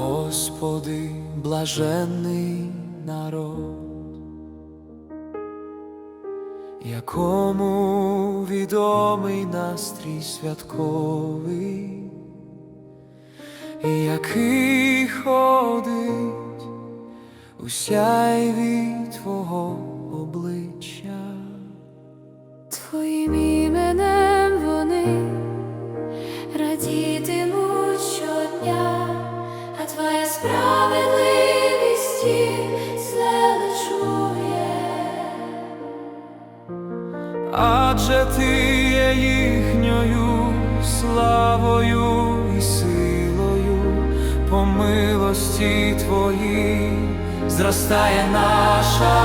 Господи, блаженний народ, якому відомий настрій святковий, і який ходить у сяйві Твого Адже ти є їхньою славою і силою, по милості твоїй зростає наша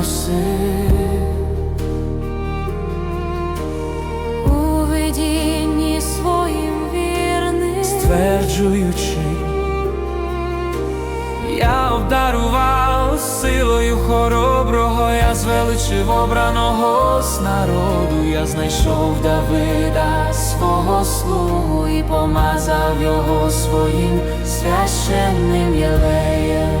наголосив, У видінні своїм вірним. Стверджуючи, я обдарував силою хороброго, я звеличив обраного з народу, я знайшов Давида свого слугу і помазав його своїм священним єлеєм.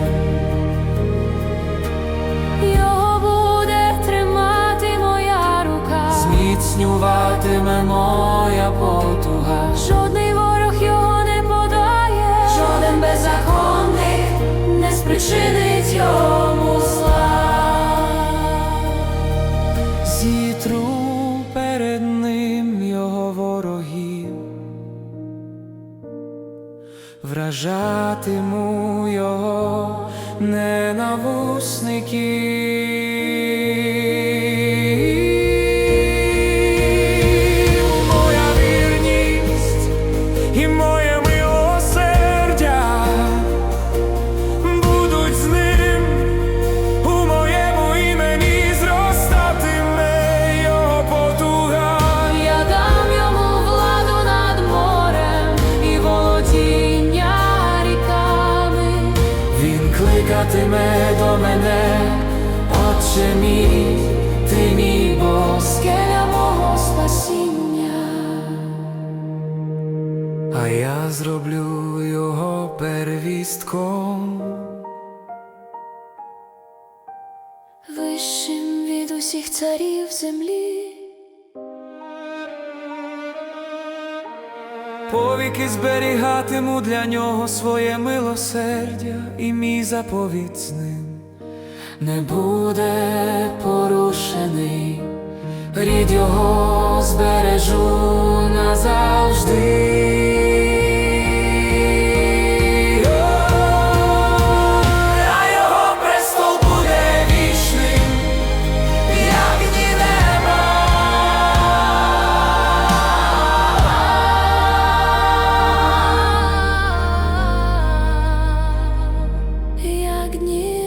Зміцнюватиме моя потуга, Жодний ворог його не подає, жоден беззаконник не спричинить йому зла. зітру перед ним його ворогів, вражатиму його ненавусників. Кликатиме до мене, Отче мій, ти мій Бог, Скеля мого спасіння. а я зроблю його первістком. Вищим від усіх царів землі. Повіки зберігатиму для нього своє милосердя, і мій заповіт з ним не буде порушений, рід його збережу назавжди. як.